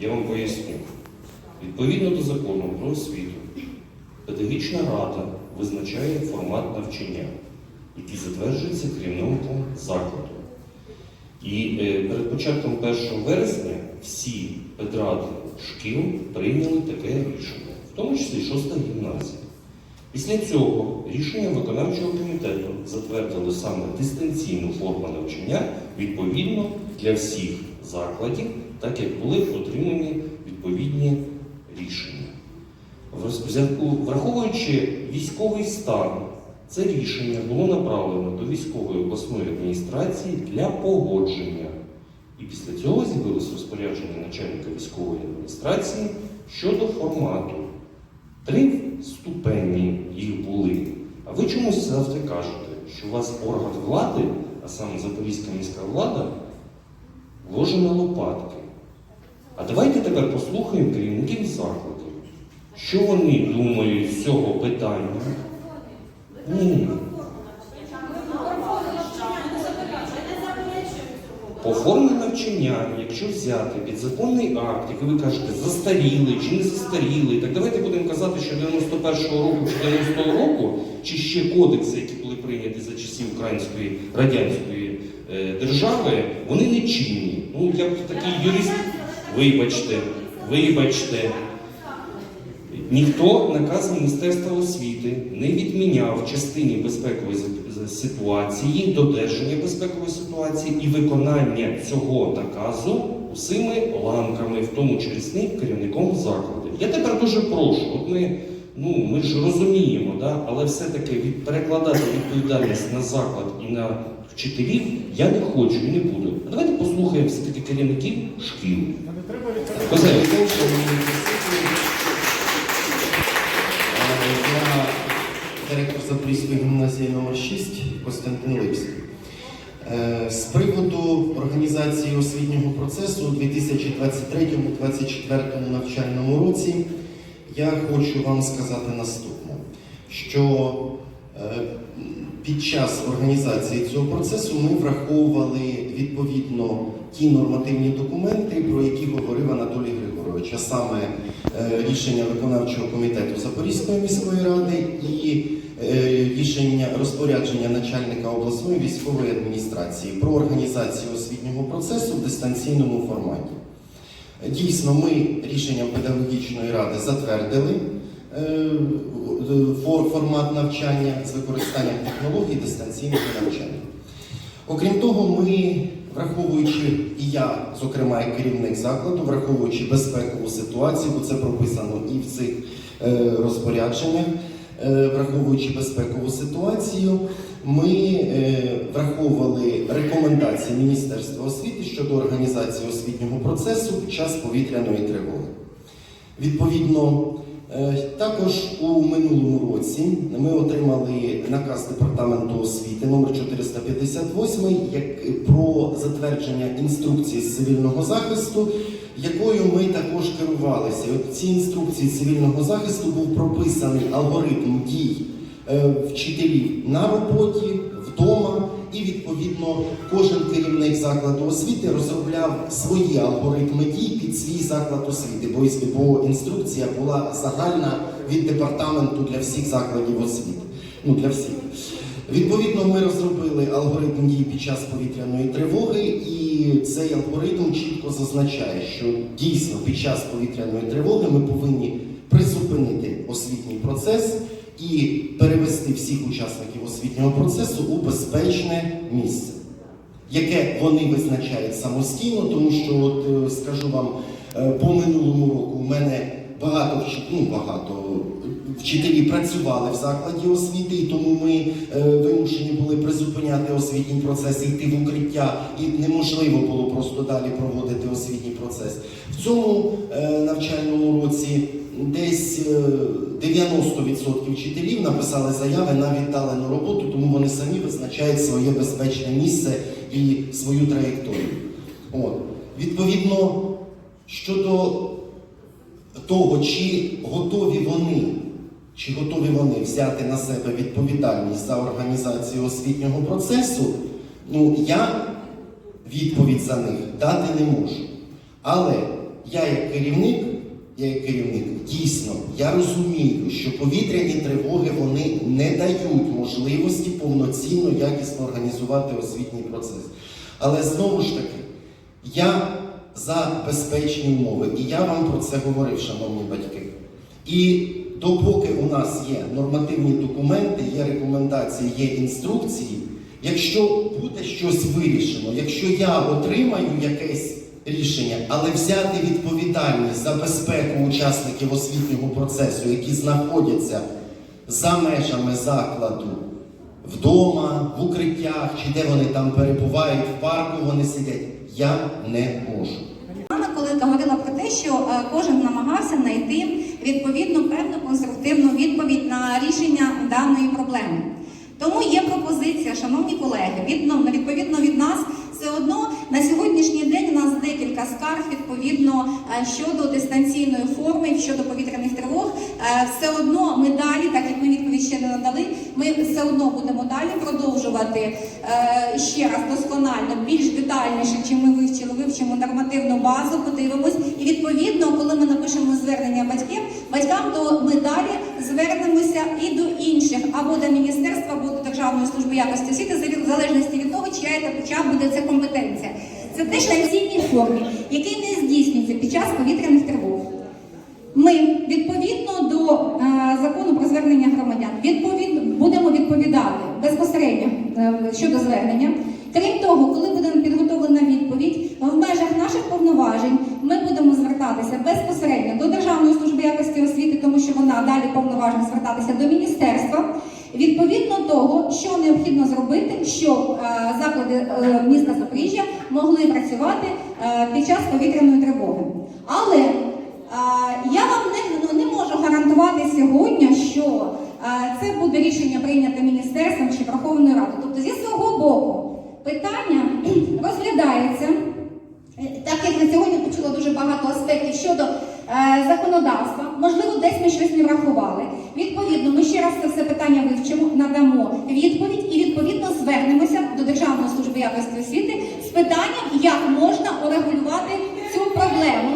Я вам поясню. Відповідно до закону про освіту, педагогічна рада визначає формат навчання, який затверджується керівником закладу. І е, перед початком 1 вересня всі педради шкіл прийняли таке рішення, в тому числі 6 гімназія. Після цього рішення виконавчого комітету затвердили саме дистанційну форму навчання відповідно для всіх закладів, так як були отримані відповідні рішення. Враховуючи військовий стан, це рішення було направлено до військової обласної адміністрації для погодження. І після цього з'явилось розпорядження начальника військової адміністрації щодо формату. Три ступені їх були. А ви чомусь завжди кажете, що у вас орган влади, а саме Запорізька міська влада, ложена лопатки. А давайте тепер послухаємо керівників закладів, що вони думають з цього питання. Ні. По формі навчання, якщо взяти підзаконний акт, який ви кажете, застарілий чи не застарілий, так давайте будемо казати, що 91-го року чи 90-го року, чи ще прийняті за часів Української радянської е, держави, вони не чинні. Ну, я б такий юрист, вибачте, вибачте. Ніхто наказ Міністерства освіти не відміняв в частині безпекової ситуації, додержання безпекової ситуації і виконання цього наказу усіми ланками, в тому числі керівником закладів. Я тепер дуже прошу, от ми, ну, ми ж розуміємо, да? але все-таки від, перекладати відповідальність на заклад і на вчителів я не хочу і не буду. А давайте послухаємо все-таки керівників шкіл. Я директор Запорізької гімназії номер 6 Костянтин Липський. Е, З приводу організації освітнього процесу у 2023-2024 навчальному році я хочу вам сказати наступне, що е, під час організації цього процесу ми враховували відповідно ті нормативні документи, про які говорив Анатолій Григорович, а саме е, рішення виконавчого комітету Запорізької міської ради і е, рішення розпорядження начальника обласної військової адміністрації про організацію освітнього процесу в дистанційному форматі. Дійсно, ми рішенням педагогічної ради затвердили е, формат навчання з використанням технологій дистанційного навчання. Окрім того, ми, враховуючи і я, зокрема, як керівник закладу, враховуючи безпекову ситуацію, бо це прописано і в цих е, розпорядженнях, враховуючи безпекову ситуацію, ми е, враховували рекомендації Міністерства освіти щодо організації освітнього процесу під час повітряної тривоги. Відповідно, е, також у минулому році ми отримали наказ департаменту освіти номер 458 як про затвердження інструкції з цивільного захисту, якою ми також керувалися. От в інструкції цивільного захисту був прописаний алгоритм дій е, вчителів на роботі, вдома, і відповідно кожен керівник закладу освіти розробляв свої алгоритми дій під свій заклад освіти, бо інструкція була загальна від департаменту для всіх закладів освіти. Ну для всіх. Відповідно, ми розробили алгоритм дій під час повітряної тривоги, і цей алгоритм чітко зазначає, що дійсно під час повітряної тривоги ми повинні призупинити освітній процес і перевести всіх учасників освітнього процесу у безпечне місце, яке вони визначають самостійно, тому що, от е, скажу вам, е, по минулому року у мене багато ну багато вчителі працювали в закладі освіти, і тому ми е, вимушені були призупиняти освітній процес, йти в укриття, і неможливо було просто далі проводити освітній процес. В цьому е, навчальному році десь е, 90% вчителів написали заяви на віддалену роботу, тому вони самі визначають своє безпечне місце і свою траєкторію. От. Відповідно, щодо того, чи готові вони, чи готові вони взяти на себе відповідальність за організацію освітнього процесу, ну я відповідь за них дати не можу. Але я як керівник, я як керівник, дійсно, я розумію, що повітряні тривоги вони не дають можливості повноцінно, якісно організувати освітній процес. Але знову ж таки, я за безпечні умови, і я вам про це говорив, шановні батьки. І допоки у нас є нормативні документи, є рекомендації, є інструкції, якщо буде щось вирішено, якщо я отримаю якесь рішення, але взяти відповідальність за безпеку учасників освітнього процесу, які знаходяться за межами закладу, вдома, в укриттях, чи де вони там перебувають, в парку вони сидять, я не можу. Коли говорила про що е, кожен намагався знайти відповідну певну конструктивну відповідь на рішення даної проблеми. Тому є пропозиція, шановні колеги, від, ну, відповідно від нас, все одно на сьогоднішній день у нас декілька скарг відповідно е, щодо дистанційної форми, щодо повітряних тривог. Е, Все одно ми далі, так як ми відповідь ще не надали, все одно будемо далі продовжувати е, ще раз досконально, більш детальніше, чим ми вивчили, вивчимо нормативну базу, подивимось. І відповідно, коли ми напишемо звернення батьків, батькам, то ми далі звернемося і до інших, або до міністерства, або до Державної служби якості освіти, в залежності від того, чия це чия буде це компетенція. Це теж в дистанційній формі, який не здійснюється під час повітряних тривог. Ми відповідно до е, закону про звернення громадян відповід, будемо відповідати безпосередньо е, щодо звернення. Крім того, коли буде підготовлена відповідь, в межах наших повноважень ми будемо звертатися безпосередньо до Державної служби якості освіти, тому що вона далі повноважна звертатися до міністерства. Відповідно того, що необхідно зробити, щоб е, заклади е, міста Запоріжжя могли працювати е, під час повітряної тривоги. Але е, я вам не, ну, не можу гарантувати сьогодні, що е, це буде рішення прийнято міністерством чи Верховною Радою. Тобто, зі свого боку, питання розглядається. Е, Так як на сьогодні почула дуже багато аспектів щодо е, законодавства, можливо, десь ми щось не врахували. Відповідно, ми ще раз це все питання вивчимо, надамо відповідь і відповідно звернемося до Державної служби якості освіти з питанням, як можна урегулювати цю проблему.